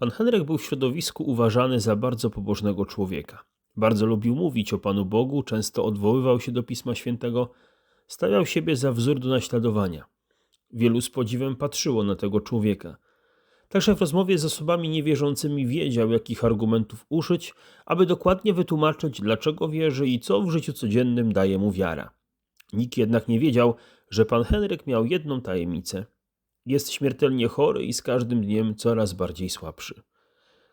Pan Henryk był w środowisku uważany za bardzo pobożnego człowieka. Bardzo lubił mówić o Panu Bogu, często odwoływał się do Pisma Świętego, stawiał siebie za wzór do naśladowania. Wielu z podziwem patrzyło na tego człowieka. Także w rozmowie z osobami niewierzącymi wiedział, jakich argumentów użyć, aby dokładnie wytłumaczyć, dlaczego wierzy i co w życiu codziennym daje mu wiara. Nikt jednak nie wiedział, że pan Henryk miał jedną tajemnicę. Jest śmiertelnie chory i z każdym dniem coraz bardziej słabszy.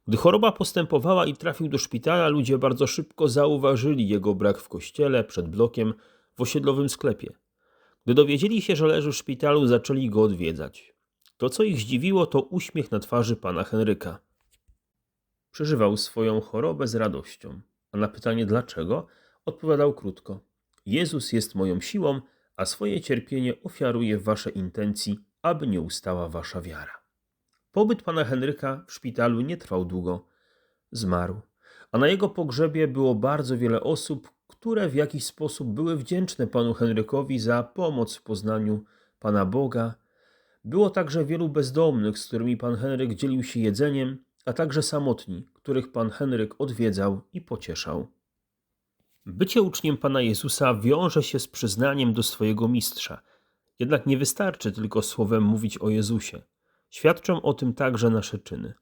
Gdy choroba postępowała i trafił do szpitala, ludzie bardzo szybko zauważyli jego brak w kościele, przed blokiem, w osiedlowym sklepie. Gdy dowiedzieli się, że leży w szpitalu, zaczęli go odwiedzać. To, co ich zdziwiło, to uśmiech na twarzy pana Henryka. Przeżywał swoją chorobę z radością, a na pytanie dlaczego odpowiadał krótko: Jezus jest moją siłą, a swoje cierpienie ofiaruję w waszej intencji, aby nie ustała wasza wiara. Pobyt pana Henryka w szpitalu nie trwał długo. Zmarł, a na jego pogrzebie było bardzo wiele osób, które w jakiś sposób były wdzięczne panu Henrykowi za pomoc w poznaniu pana Boga. Było także wielu bezdomnych, z którymi pan Henryk dzielił się jedzeniem, a także samotni, których pan Henryk odwiedzał i pocieszał. Bycie uczniem Pana Jezusa wiąże się z przyznaniem do swojego mistrza. Jednak nie wystarczy tylko słowem mówić o Jezusie. Świadczą o tym także nasze czyny.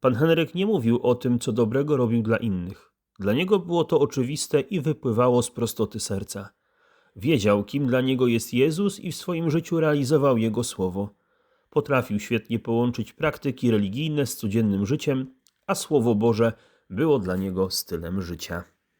Pan Henryk nie mówił o tym, co dobrego robił dla innych. Dla niego było to oczywiste i wypływało z prostoty serca. Wiedział, kim dla niego jest Jezus i w swoim życiu realizował jego słowo. Potrafił świetnie połączyć praktyki religijne z codziennym życiem, a Słowo Boże było dla niego stylem życia.